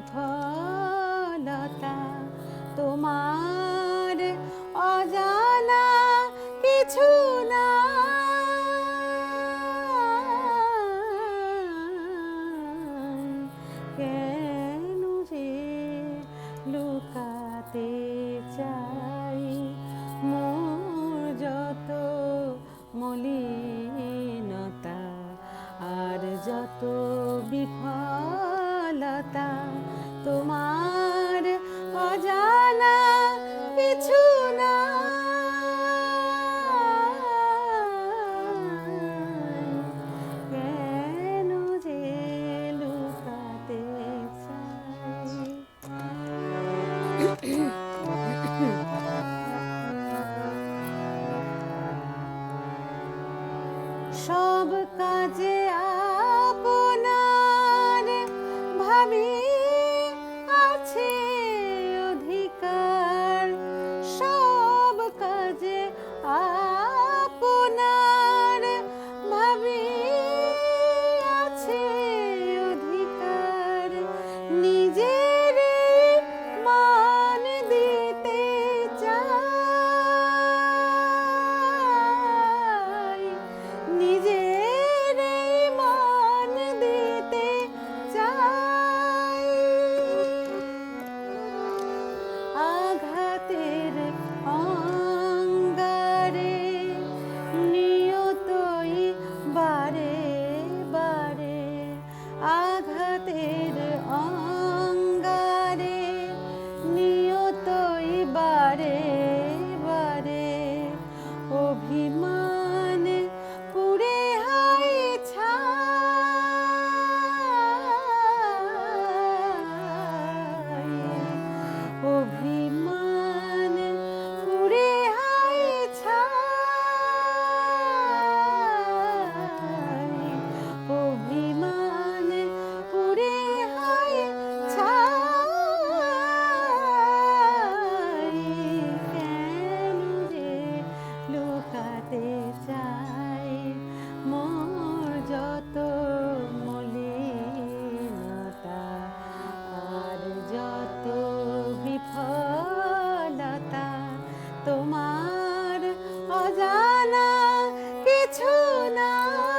বিফলতা। তোমার অজানা কিছু না। কেন যে লুকাতে চাই মোর যত মলিনতা আর যত বিফলতা সব কাজে আপনার ভাবি আছে জগতের অঙ্গারে নিয়তই বারে Luna. Luna.